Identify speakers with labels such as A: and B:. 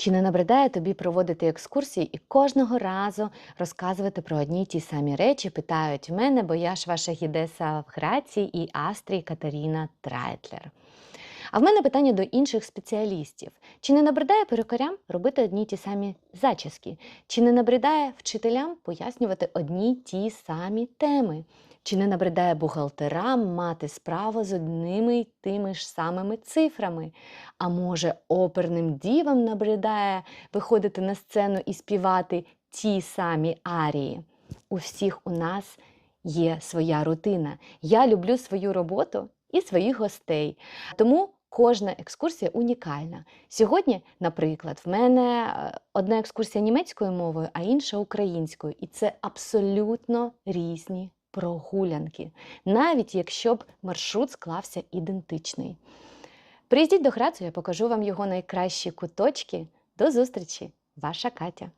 A: Чи не набридає тобі проводити екскурсії і кожного разу розказувати про одні й ті самі речі, питають мене, бо я ж ваша гідеса в Грації і Астрії Катеріна Трайтлер. А в мене питання до інших спеціалістів: чи не набридає перукарям робити одні й ті самі зачіски? Чи не набридає вчителям пояснювати одні й ті самі теми? Чи не набридає бухгалтерам мати справу з одними й тими ж самими цифрами? А може, оперним дівам набридає виходити на сцену і співати ті самі арії? У всіх у нас є своя рутина. Я люблю свою роботу і своїх гостей. Тому кожна екскурсія унікальна. Сьогодні, наприклад, в мене е, одна екскурсія німецькою мовою, а інша українською. І це абсолютно різні прогулянки, навіть якщо б маршрут склався ідентичний. Приїздіть до Грацу, я покажу вам його найкращі куточки. До зустрічі, ваша Катя.